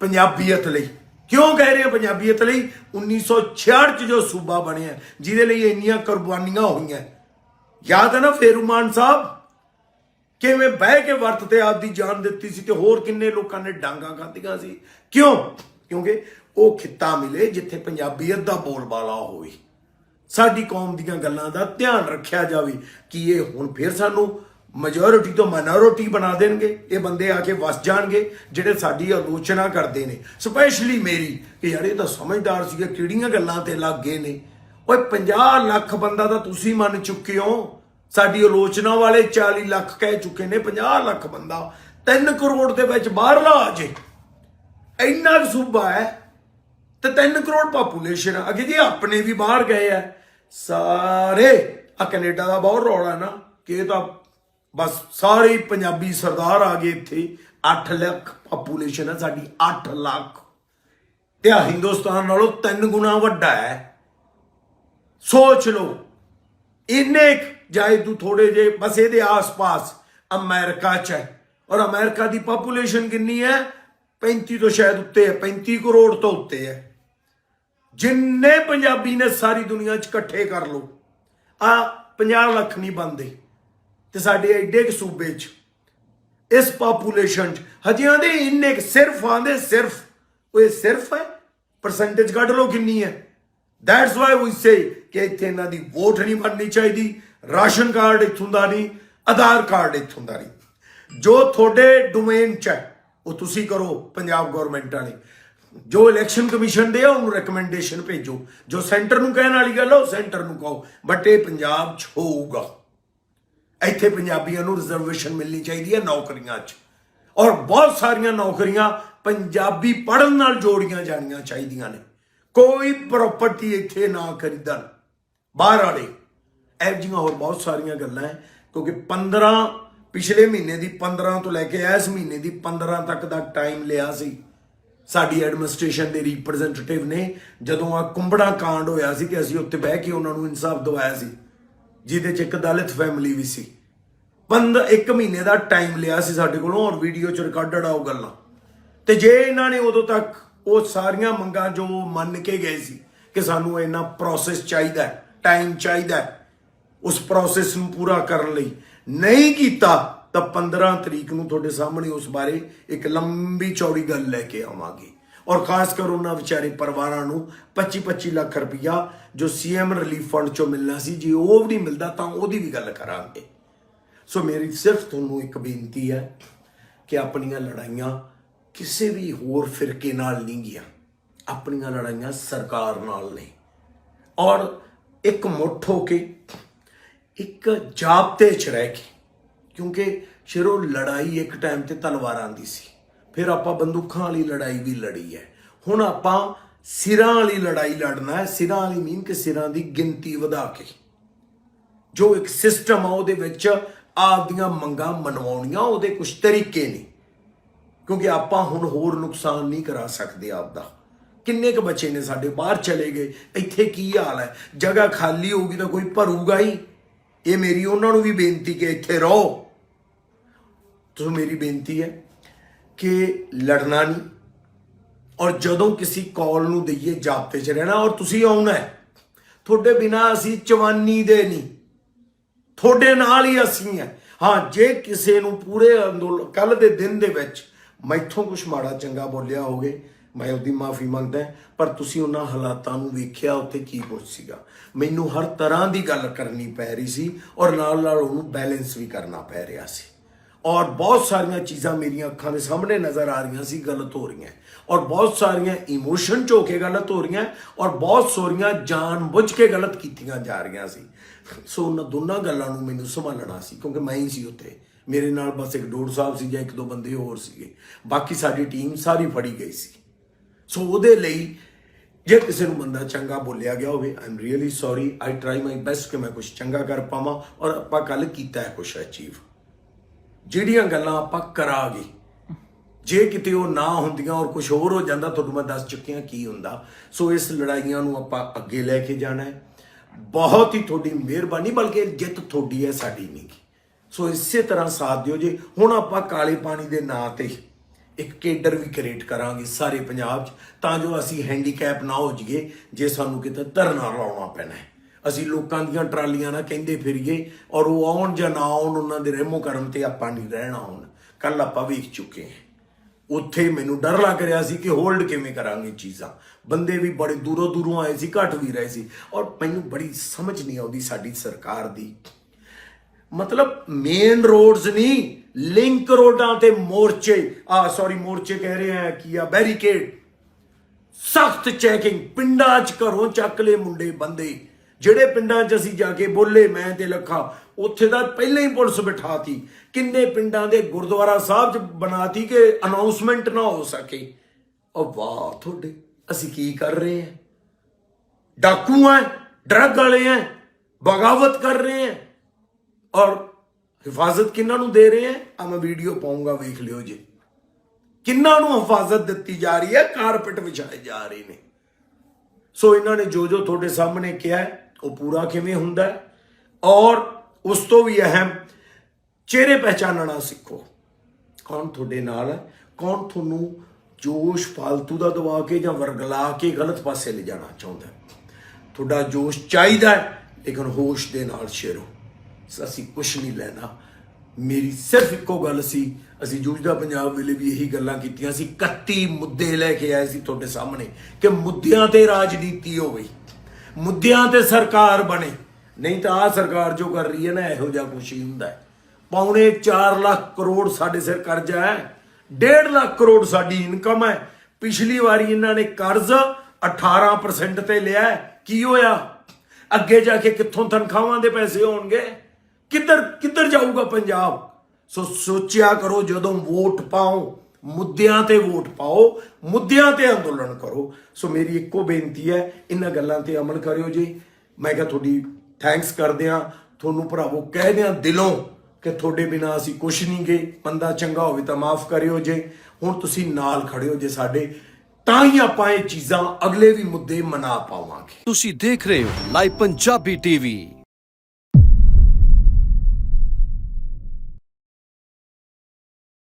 ਪੰਜਾਬੀਅਤ ਲਈ। ਕਿਉਂ ਕਹਿ ਰਹੇ ਹਾਂ ਪੰਜਾਬੀਅਤ ਲਈ? 1966 ਚ ਜੋ ਸੂਬਾ ਬਣਿਆ ਜਿਹਦੇ ਲਈ ਇੰਨੀਆਂ ਕੁਰਬਾਨੀਆਂ ਹੋਈਆਂ ਯਾਦ ਹੈ ਨਾ ਫੇਰੂਮਾਨ ਸਾਹਿਬ? ਕਿਵੇਂ ਬਹਿ ਕੇ ਵਰਤ ਤੇ ਆਪਦੀ ਜਾਨ ਦਿੱਤੀ ਸੀ ਤੇ ਹੋਰ ਕਿੰਨੇ ਲੋਕਾਂ ਨੇ ਡਾਂਗਾ ਖਾਧੀਆਂ ਸੀ? ਕਿਉਂ? ਕਿਉਂਕਿ ਉਹ ਖਿੱਤਾ ਮਿਲੇ ਜਿੱਥੇ ਪੰਜਾਬੀਅਤ ਦਾ ਬੋਲਬਾਲਾ ਹੋਵੇ। ਸਾਡੀ ਕੌਮ ਦੀਆਂ ਗੱਲਾਂ ਦਾ ਧਿਆਨ ਰੱਖਿਆ ਜਾਵੇ ਕਿ ਇਹ ਹੁਣ ਫਿਰ ਸਾਨੂੰ ਮੈਜੋਰਿਟੀ ਤੋਂ ਮਾਈਨੋਰਿਟੀ ਬਣਾ ਦੇਣਗੇ। ਇਹ ਬੰਦੇ ਆ ਕੇ ਵਸ ਜਾਣਗੇ, ਜਿਹੜੇ ਸਾਡੀ ਆਲੋਚਨਾ ਕਰਦੇ ਨੇ। ਸਪੈਸ਼ਲੀ ਮੇਰੀ, ਕਿ ਯਾਰ ਇਹ ਤਾਂ ਸਮਝਦਾਰ ਸੀਗਾ, ਕਿਹੜੀਆਂ ਗੱਲਾਂ ਤੇ ਲੱਗ ਗਏ ਨੇ। ਓਏ 50 ਲੱਖ ਬੰਦਾ ਤਾਂ ਤੁਸੀਂ ਮੰਨ ਚੁੱਕੇ ਹੋ। ਸਾਡੀ ਆਲੋਚਨਾ ਵਾਲੇ 40 ਲੱਖ ਕਹਿ ਚੁੱਕੇ ਨੇ 50 ਲੱਖ ਬੰਦਾ। 3 ਕਰੋੜ ਦੇ ਵਿੱਚ ਬਾਹਰਲਾ ਆ ਜੇ। ਇੰਨਾ ਸੂਬਾ ਹੈ, ਤੇ 3 ਕਰੋੜ ਪਾਪੂਲੇਸ਼ਨ ਆ। ਅਗੇ ਜੀ ਆਪਣੇ ਵੀ ਬਾਹਰ ਗਏ ਆ ਸਾਰੇ। ਆ ਕੈਨੇਡਾ ਦਾ ਬਹੁਤ ਰੌਲਾ ਨਾ, ਕਿ ਤਾਂ ਬਸ ਸਾਰੇ ਪੰਜਾਬੀ ਸਰਦਾਰ ਆ ਗਏ ਇੱਥੇ। 8 ਲੱਖ ਪਾਪੂਲੇਸ਼ਨ ਹੈ ਸਾਡੀ 8 ਲੱਖ। ਤੇ ਆ ਹਿੰਦੁਸਤਾਨ ਨਾਲੋਂ ਤਿੰਨ ਗੁਣਾ ਵੱਡਾ ਹੈ। ਸੋਚ ਲਓ, ਇੰਨੇ ਕੁ ਜਾਏ ਤੂੰ ਥੋੜੇ ਜੇ ਬਸ ਇਹਦੇ ਆਸ-ਪਾਸ ਅਮਰੀਕਾ ਚ ਹੈ। ਔਰ ਅਮਰੀਕਾ ਦੀ ਪਾਪੂਲੇਸ਼ਨ ਕਿੰਨੀ ਹੈ? 35 ਤੋਂ ਸ਼ਾਇਦ ਉੱਤੇ ਹੈ 35 ਕਰੋੜ ਤੋਂ ਉੱਤੇ ਹੈ। ਜਿੰਨੇ ਪੰਜਾਬੀ ਨੇ ਸਾਰੀ ਦੁਨੀਆ 'ਚ ਇਕੱਠੇ ਕਰ ਲਓ, ਆ 50 ਲੱਖ ਨਹੀਂ ਬੰਦੇ ਤੇ ਸਾਡੇ ਐਡੇ ਕੁ ਸੂਬੇ 'ਚ, ਇਸ ਪਾਪੂਲੇਸ਼ਨ 'ਚ, ਹਜੇ ਆਂਦੇ ਇੰਨੇ ਕੁ ਸਿਰਫ ਆਂਦੇ ਸਿਰਫ, ਉਹ ਇਹ ਸਿਰਫ ਹੈ ਪਰਸੈਂਟੇਜ ਕੱਢ ਲਓ ਕਿੰਨੀ ਹੈ। ਦੈਟਸ ਵਾਈ ਵੀ ਸੇ ਕਿ ਇੱਥੇ ਇਹਨਾਂ ਦੀ ਵੋਟ ਨਹੀਂ ਬਣਨੀ ਚਾਹੀਦੀ, ਰਾਸ਼ਨ ਕਾਰਡ ਇੱਥੋਂ ਦਾ ਨਹੀਂ, ਆਧਾਰ ਕਾਰਡ ਇੱਥੋਂ ਦਾ ਨਹੀਂ। ਜੋ ਤੁਹਾਡੇ ਡੋਮੇਨ 'ਚ ਹੈ, ਉਹ ਤੁਸੀਂ ਕਰੋ ਪੰਜਾਬ ਗਵਰਨਮੈਂਟ ਨੇ ਜੋ ਇਲੈਕਸ਼ਨ ਕਮਿਸ਼ਨ ਦੇ ਆ, ਉਹਨੂੰ ਰეკਮੈਂਡੇਸ਼ਨ ਭੇਜੋ। ਜੋ ਸੈਂਟਰ ਨੂੰ ਕਹਿਣ ਵਾਲੀ ਗੱਲ ਆ, ਉਹ ਸੈਂਟਰ ਨੂੰ ਕਹੋ। ਬਟ ਇਹ ਪੰਜਾਬ 'ਚ ਹੋਊਗਾ। ਇੱਥੇ ਪੰਜਾਬੀਆਂ ਨੂੰ ਰਿਜ਼ਰਵੇਸ਼ਨ ਮਿਲਣੀ ਚਾਹੀਦੀ ਹੈ ਨੌਕਰੀਆਂ 'ਚ। ਔਰ ਬਹੁਤ ਸਾਰੀਆਂ ਨੌਕਰੀਆਂ ਪੰਜਾਬੀ ਪੜ੍ਹਨ ਨਾਲ ਜੋੜੀਆਂ ਜਾਣੀਆਂ ਚਾਹੀਦੀਆਂ ਨੇ। ਕੋਈ ਪ੍ਰਾਪਰਟੀ ਇੱਥੇ ਨਾ ਖਰੀਦਣ। ਬਾਹਰ ਵਾਲੇ। ਇਹ ਜਿਹੀਆਂ ਹੋਰ ਬਹੁਤ ਸਾਰੀਆਂ ਗੱਲਾਂ ਹੈ ਕਿਉਂਕਿ 15 ਪਿਛਲੇ ਮਹੀਨੇ ਦੀ 15 ਤੋਂ ਲੈ ਕੇ ਇਸ ਮਹੀਨੇ ਦੀ 15 ਤੱਕ ਦਾ ਟਾਈਮ ਲਿਆ ਸੀ। ਸਾਡੀ ਐਡਮਿਨਿਸਟ੍ਰੇਸ਼ਨ ਦੇ ਰਿਪਰੈਜ਼ੈਂਟੇਟਿਵ ਨੇ, ਜਦੋਂ ਆ ਕੁੰਬੜਾ ਕਾਂਡ ਹੋਇਆ ਸੀ ਤੇ ਅਸੀਂ ਉੱਤੇ ਬਹਿ ਕੇ ਉਹਨਾਂ ਨੂੰ ਇਨਸਾਫ ਦਿਵਾਇਆ ਸੀ, ਜਿਹਦੇ ਚ ਇੱਕ ਦਲਿਤ ਫੈਮਿਲੀ ਵੀ ਸੀ। ਪੰਦ, ਇੱਕ ਮਹੀਨੇ ਦਾ ਟਾਈਮ ਲਿਆ ਸੀ ਸਾਡੇ ਕੋਲੋਂ ਔਰ ਵੀਡੀਓ ਚ ਰਿਕਾਰਡਡ ਆ ਉਹ ਗੱਲਾਂ। ਤੇ ਜੇ ਇਹਨਾਂ ਨੇ ਉਦੋਂ ਤੱਕ ਉਹ ਸਾਰੀਆਂ ਮੰਗਾਂ ਜੋ ਮੰਨ ਕੇ ਗਏ ਸੀ ਕਿ ਸਾਨੂੰ ਇੰਨਾ ਪ੍ਰੋਸੈਸ ਚਾਹੀਦਾ ਟਾਈਮ ਚਾਹੀਦਾ ਉਸ ਪ੍ਰੋਸੈਸ ਨੂੰ ਪੂਰਾ ਕਰਨ ਲਈ ਨਹੀਂ ਕੀਤਾ ਤਾਂ 15 ਤਰੀਕ ਨੂੰ ਤੁਹਾਡੇ ਸਾਹਮਣੇ ਉਸ ਬਾਰੇ ਇੱਕ ਲੰਬੀ ਚੌੜੀ ਗੱਲ ਲੈ ਕੇ ਆਵਾਂਗੇ। ਔਰ ਖਾਸ ਕਰ ਉਹਨਾਂ ਵਿਚਾਰੇ ਪਰਿਵਾਰਾਂ ਨੂੰ 25-25 ਲੱਖ ਰੁਪਇਆ ਜੋ ਸੀਐਮ ਰਿਲੀਫ ਫੰਡ ਚੋਂ ਮਿਲਣਾ ਸੀ, ਜੇ ਉਹ ਵੀ ਨਹੀਂ ਮਿਲਦਾ ਤਾਂ ਉਹਦੀ ਵੀ ਗੱਲ ਕਰਾਂਗੇ। ਸੋ ਮੇਰੀ ਸਿਰਫ ਤੁਹਾਨੂੰ ਇੱਕ ਬੇਨਤੀ ਹੈ ਕਿ ਆਪਣੀਆਂ ਲੜਾਈਆਂ ਕਿਸੇ ਵੀ ਹੋਰ ਫਿਰਕੇ ਨਾਲ ਨਹੀਂ ਗੀਆਂ ਆਪਣੀਆਂ ਲੜਾਈਆਂ ਸਰਕਾਰ ਨਾਲ ਨੇ। ਔਰ ਇੱਕ ਮੁੱਠ ਹੋ ਕੇ ਇੱਕ ਜਾਬਤੇ 'ਚ ਰਹਿ ਕੇ ਕਿਉਂਕਿ ਸ਼ਿਰੋ ਲੜਾਈ ਇੱਕ ਟਾਈਮ ਤੇ ਤਲਵਾਰਾਂ ਦੀ ਸੀ। ਫਿਰ ਆਪਾਂ ਬੰਦੂਕਾਂ ਵਾਲੀ ਲੜਾਈ ਵੀ ਲੜੀ ਹੈ। ਹੁਣ ਆਪਾਂ ਸਿਰਾਂ ਵਾਲੀ ਲੜਾਈ ਲੜਨਾ ਹੈ। ਸਿਰਾਂ ਵਾਲੀ ਮੀਨ ਕਿ ਸਿਰਾਂ ਦੀ ਗਿਣਤੀ ਵਧਾ ਕੇ। ਜੋ ਇੱਕ ਸਿਸਟਮ ਆ, ਉਹਦੇ ਵਿੱਚ ਆਪਦੀਆਂ ਮੰਗਾਂ ਮਨਵਾਉਣੀਆਂ, ਉਹਦੇ ਕੁਝ ਤਰੀਕੇ ਨੇ। ਕਿਉਂਕਿ ਆਪਾਂ ਹੁਣ ਹੋਰ ਨੁਕਸਾਨ ਨਹੀਂ ਕਰਾ ਸਕਦੇ ਆਪਦਾ। ਕਿੰਨੇ ਕ ਬੱਚੇ ਨੇ ਸਾਡੇ, ਬਾਹਰ ਚਲੇ ਗਏ। ਇੱਥੇ ਕੀ ਹਾਲ ਹੈ? ਜਗ੍ਹਾ ਖਾਲੀ ਹੋਊਗੀ ਤਾਂ ਕੋਈ ਭਰੂਗਾ ਹੀ। ਇਹ ਮੇਰੀ ਉਹਨਾਂ ਨੂੰ ਵੀ ਬੇਨਤੀ ਕਿ ਇੱਥੇ ਰਹੋ। ਤੋਂ ਮੇਰੀ ਬੇਨਤੀ ਹੈ ਕਿ ਲੜਨਾ ਨਹੀਂ ਔਰ ਜਦੋਂ ਕਿਸੇ ਕਾਲ ਨੂੰ ਦਈਏ ਜਾਬਤੇ 'ਚ ਰਹਿਣਾ ਔਰ ਤੁਸੀਂ ਆਉਣਾ ਹੈ ਤੁਹਾਡੇ ਬਿਨਾ ਅਸੀਂ ਚਵਾਨੀ ਦੇ ਨਹੀਂ ਤੁਹਾਡੇ ਨਾਲ ਹੀ ਅਸੀਂ ਹੈ ਹਾਂ ਜੇ ਕਿਸੇ ਨੂੰ ਪੂਰੇ ਅੰਦੋਲਨ ਕੱਲ ਦੇ ਦਿਨ ਦੇ ਵਿੱਚ ਮੈਥੋਂ ਕੁਝ ਮਾੜਾ ਚੰਗਾ ਬੋਲਿਆ ਹੋਵੇ ਮੈਂ ਉਹਦੀ ਮਾਫੀ ਮੰਗਦਾ ਪਰ ਤੁਸੀਂ ਉਹਨਾਂ ਹਾਲਾਤਾਂ ਨੂੰ ਵੇਖਿਆ ਉੱਥੇ ਕੀ ਕੁਝ ਸੀਗਾ ਮੈਨੂੰ ਹਰ ਤਰ੍ਹਾਂ ਦੀ ਗੱਲ ਕਰਨੀ ਪੈ ਰਹੀ ਸੀ ਔਰ ਨਾਲ ਨਾਲ ਉਹਨੂੰ ਬੈਲੈਂਸ ਵੀ ਕਰਨਾ ਪੈ ਰਿਹਾ ਸੀ ਔਰ ਬਹੁਤ ਸਾਰੀਆਂ ਚੀਜ਼ਾਂ ਮੇਰੀਆਂ ਅੱਖਾਂ ਦੇ ਸਾਹਮਣੇ ਨਜ਼ਰ ਆ ਰਹੀਆਂ ਸੀ, ਗਲਤ ਹੋ ਰਹੀਆਂ। ਔਰ ਬਹੁਤ ਸਾਰੀਆਂ ਇਮੋਸ਼ਨ ਚ ਹੋ ਕੇ ਗਲਤ ਹੋ ਰਹੀਆਂ, ਔਰ ਬਹੁਤ ਸਾਰੀਆਂ ਜਾਣ ਬੁੱਝ ਕੇ ਗਲਤ ਕੀਤੀਆਂ ਜਾ ਰਹੀਆਂ ਸੀ। ਸੋ ਉਹਨਾਂ ਦੋਨਾਂ ਗੱਲਾਂ ਨੂੰ ਮੈਨੂੰ ਸੰਭਾਲਣਾ ਸੀ, ਕਿਉਂਕਿ ਮੈਂ ਹੀ ਸੀ ਉੱਥੇ। ਮੇਰੇ ਨਾਲ ਬਸ ਇੱਕ ਡੋਰ ਸਾਹਿਬ ਸੀ ਜਾਂ ਇੱਕ ਦੋ ਬੰਦੇ ਹੋਰ ਸੀਗੇ। ਬਾਕੀ ਸਾਡੀ ਟੀਮ ਸਾਰੀ ਫੜੀ ਗਈ ਸੀ। ਸੋ ਉਹਦੇ ਲਈ ਜੇ ਕਿਸੇ ਨੂੰ ਬੰਦਾ ਚੰਗਾ ਬੋਲਿਆ ਗਿਆ ਹੋਵੇ I am really sorry I try my best ਕਿ ਮੈਂ ਕੁਝ ਚੰਗਾ ਕਰ ਪਾਵਾਂ, ਔਰ ਆਪਾਂ ਕੱਲ ਕੀਤਾ ਹੈ ਕੁਝ ਅਚੀਵ ਜਿਹੜੀਆਂ ਗੱਲਾਂ ਆਪਾਂ ਕਰਾਂਗੇ, ਜੇ ਕਿਤੇ ਉਹ ਨਾ ਹੁੰਦੀਆਂ ਔਰ ਕੁਝ ਹੋਰ ਹੋ ਜਾਂਦਾ, ਤੁਹਾਨੂੰ ਮੈਂ ਦੱਸ ਚੁੱਕਿਆ ਕੀ ਹੁੰਦਾ। ਸੋ ਇਸ ਲੜਾਈਆਂ ਨੂੰ ਆਪਾਂ ਅੱਗੇ ਲੈ ਕੇ ਜਾਣਾ ਹੈ। ਬਹੁਤ ਹੀ ਤੁਹਾਡੀ ਮਿਹਰਬਾਨੀ, ਬਲਕਿ ਜਿੱਤ ਤੁਹਾਡੀ ਹੈ, ਸਾਡੀ ਨਹੀਂ ਸੋ ਇਸੇ ਤਰ੍ਹਾਂ ਸਾਥ ਦਿਓ ਜੇ। ਹੁਣ ਆਪਾਂ ਕਾਲੇ ਪਾਣੀ ਦੇ ਨਾਂ ਤੇ ਇੱਕ ਕੇਡਰ ਵੀ ਕ੍ਰੀਏਟ ਕਰਾਂਗੇ ਸਾਰੇ ਪੰਜਾਬ 'ਚ, ਤਾਂ ਜੋ ਅਸੀਂ ਹੈਂਡੀਕੈਪ ਨਾ ਹੋ ਜਾਈਏ, ਜੇ ਸਾਨੂੰ ਕਿਤੇ ਧਰਨਾ ਲਾਉਣਾ ਪੈਣਾ ਹੈ। ਅਸੀਂ ਲੋਕਾਂ ਦੀਆਂ ਟਰਾਲੀਆਂ ਨਾ ਕਹਿੰਦੇ ਫਿਰੀਏ ਔਰ ਉਹ ਆਉਣ ਜਾਂ ਨਾ ਆਉਣ ਉਹਨਾਂ ਦੇ ਰਹਿਮੋ ਕਰਮ ਤੇ ਆਪਾਂ ਨਹੀਂ ਰਹਿਣਾ ਹੁਣ। ਕੱਲ ਆਪਾਂ ਵੇਖ ਚੁੱਕੇ ਹਾਂ। ਉੱਥੇ ਮੈਨੂੰ ਡਰ ਲੱਗ ਰਿਹਾ ਸੀ ਕਿ ਹੋਲਡ ਕਿਵੇਂ ਕਰਾਂਗੇ ਚੀਜ਼ਾਂ। ਬੰਦੇ ਵੀ ਬੜੇ ਦੂਰੋਂ ਦੂਰੋਂ ਆਏ ਸੀ, ਘਟ ਵੀ ਰਹੇ ਸੀ। ਔਰ ਮੈਨੂੰ ਬੜੀ ਸਮਝ ਨਹੀਂ ਆਉਂਦੀ ਸਾਡੀ ਸਰਕਾਰ ਦੀ। ਮਤਲਬ ਮੇਨ ਰੋਡਸ ਨਹੀਂ ਲਿੰਕ ਰੋਡਾਂ ਤੇ ਮੋਰਚੇ। ਆ ਸੌਰੀ ਮੋਰਚੇ ਕਹਿ ਰਹੇ ਆ ਕੀ ਆ ਬੈਰੀਕੇਡ ਸਖਤ ਚੈਕਿੰਗ ਪਿੰਡਾਂ 'ਚ ਘਰੋਂ ਚੱਕ ਲਏ ਮੁੰਡੇ, ਬੰਦੇ। ਜਿਹੜੇ ਪਿੰਡਾਂ 'ਚ ਅਸੀਂ ਜਾ ਕੇ ਬੋਲੇ ਮੈਂ ਤੇ ਲੱਖਾ, ਉੱਥੇ ਦਾ ਪਹਿਲਾਂ ਹੀ ਪੁਲਿਸ ਬਿਠਾਤੀ। ਕਿੰਨੇ ਪਿੰਡਾਂ ਦੇ ਗੁਰਦੁਆਰਾ ਸਾਹਿਬ 'ਚ ਬਣਾਤੀ ਕਿ ਅਨਾਉਂਸਮੈਂਟ ਨਾ ਹੋ ਸਕੇ। ਉਹ ਵਾਹ, ਤੁਹਾਡੇ, ਅਸੀਂ ਕੀ ਕਰ ਰਹੇ ਹਾਂ? ਡਾਕੂ ਆ ਡਰੱਗ ਵਾਲੇ ਆ ਬਗਾਵਤ ਕਰ ਰਹੇ ਆ ਔਰ ਹਿਫਾਜ਼ਤ ਕਿੰਨਾਂ ਨੂੰ ਦੇ ਰਹੇ ਆ ਆ ਮੈਂ ਵੀਡੀਓ ਪਾਉਂਗਾ, ਵੇਖ ਲਿਓ ਜੀ। ਕਿੰਨਾਂ ਨੂੰ ਹਿਫਾਜ਼ਤ ਦਿੱਤੀ ਜਾ ਰਹੀ ਹੈ? ਕਾਰਪਟ ਵਿਛਾਏ ਜਾ ਰਹੇ ਨੇ। ਸੋ ਇਹਨਾਂ ਨੇ ਜੋ ਜੋ ਤੁਹਾਡੇ ਸਾਹਮਣੇ ਕਿਹਾ ਉਹ ਪੂਰਾ ਕਿਵੇਂ ਹੁੰਦਾ ਹੈ? ਔਰ ਉਸ ਤੋਂ ਵੀ ਅਹਿਮ ਚਿਹਰੇ ਪਹਿਚਾਨਣਾ ਸਿੱਖੋ। ਕੌਣ ਤੁਹਾਡੇ ਨਾਲ ਹੈ? ਕੌਣ ਤੁਹਾਨੂੰ ਜੋਸ਼ ਫालतू ਦਾ ਦਵਾ ਕੇ ਜਾਂ ਵਰਗਲਾ ਕੇ ਗਲਤ ਪਾਸੇ ਲੈ ਜਾਣਾ ਚਾਹੁੰਦਾ ਹੈ। ਤੁਹਾਡਾ ਜੋਸ਼ ਚਾਹੀਦਾ ਹੈ, ਲੇਕਿਨ ਹੋਸ਼ ਦੇ ਨਾਲ ਸ਼ੇਰੋ ਅਸੀਂ ਕੁਝ ਨਹੀਂ ਲੈਣਾ। ਮੇਰੀ ਸਿਰਫ ਇੱਕੋ ਗੱਲ ਸੀ। ਅਸੀਂ ਜੂਝਦਾ ਪੰਜਾਬ ਵੇਲੇ ਵੀ ਇਹੀ ਗੱਲਾਂ ਕੀਤੀਆਂ ਸੀ। 31 ਮੁੱਦੇ ਲੈ ਕੇ ਆਏ ਸੀ ਤੁਹਾਡੇ ਸਾਹਮਣੇ ਕਿ ਮੁੱਦਿਆਂ ਤੇ ਰਾਜਨੀਤੀ ਹੋਵੇ। ਮੁੱਦਿਆਂ ਤੇ ਸਰਕਾਰ ਬਣੇ। ਨਹੀਂ ਤਾਂ ਆ ਸਰਕਾਰ ਜੋ ਕਰ ਰਹੀ ਹੈ ਨਾ, ਇਹੋ ਜਿਹਾ ਕੁਛ ਹੀ ਹੁੰਦਾ ਹੈ। ਪੌਣੇ 4 ਲੱਖ ਕਰੋੜ ਸਾਡੇ ਸਿਰ ਕਰਜ਼ਾ ਹੈ। 1.5 ਲੱਖ ਕਰੋੜ ਸਾਡੀ ਇਨਕਮ ਹੈ। ਪਿਛਲੀ ਵਾਰੀ ਇਹਨਾਂ ਨੇ ਕਰਜ਼ 18% ਤੇ ਲਿਆ ਕੀ ਹੋਇਆ? ਅੱਗੇ ਜਾ ਕੇ ਕਿੱਥੋਂ ਤਨਖਾਹਾਂ ਦੇ ਪੈਸੇ ਹੋਣਗੇ? ਕਿੱਧਰ ਕਿੱਧਰ ਜਾਊਗਾ ਪੰਜਾਬ? ਸੋ ਸੋਚਿਆ ਕਰੋ ਜਦੋਂ ਵੋਟ ਪਾਓ ਮੁੱਦਿਆਂ ਤੇ ਵੋਟ ਪਾਓ, ਮੁੱਦਿਆਂ ਤੇ ਅੰਦੋਲਨ ਕਰੋ। ਸੋ ਮੇਰੀ ਇੱਕੋ ਬੇਨਤੀ ਹੈ, ਇਹਨਾਂ ਗੱਲਾਂ ਤੇ ਅਮਲ ਕਰਿਓ ਜੀ। ਮੈਂ ਕਿਹਾ ਤੁਹਾਡੀ ਥੈਂਕਸ ਕਰਦੇ ਆ ਤੁਹਾਨੂੰ ਭਰਾਵੋ ਕਹਿ ਆ ਦਿਲੋਂ ਕਿ ਤੁਹਾਡੇ ਬਿਨਾ ਅਸੀਂ ਕੁਝ ਨਹੀਂ ਗਏ ਬੰਦਾ ਚੰਗਾ ਹੋਵੇ ਤਾਂ ਮਾਫ ਕਰਿਓ ਜੇ। ਹੁਣ ਤੁਸੀਂ ਨਾਲ ਖੜੇ ਹੋ ਜੇ ਸਾਡੇ, ਤਾਂ ਹੀ ਆਪਾਂ ਇਹ ਚੀਜ਼ਾਂ ਅਗਲੇ ਵੀ ਮੁੱਦੇ ਮਨਾ ਪਾਵਾਂਗੇ। ਤੁਸੀਂ ਦੇਖ ਰਹੇ ਹੋ ਲਾਈਵ ਪੰਜਾਬੀ ਟੀਵੀ।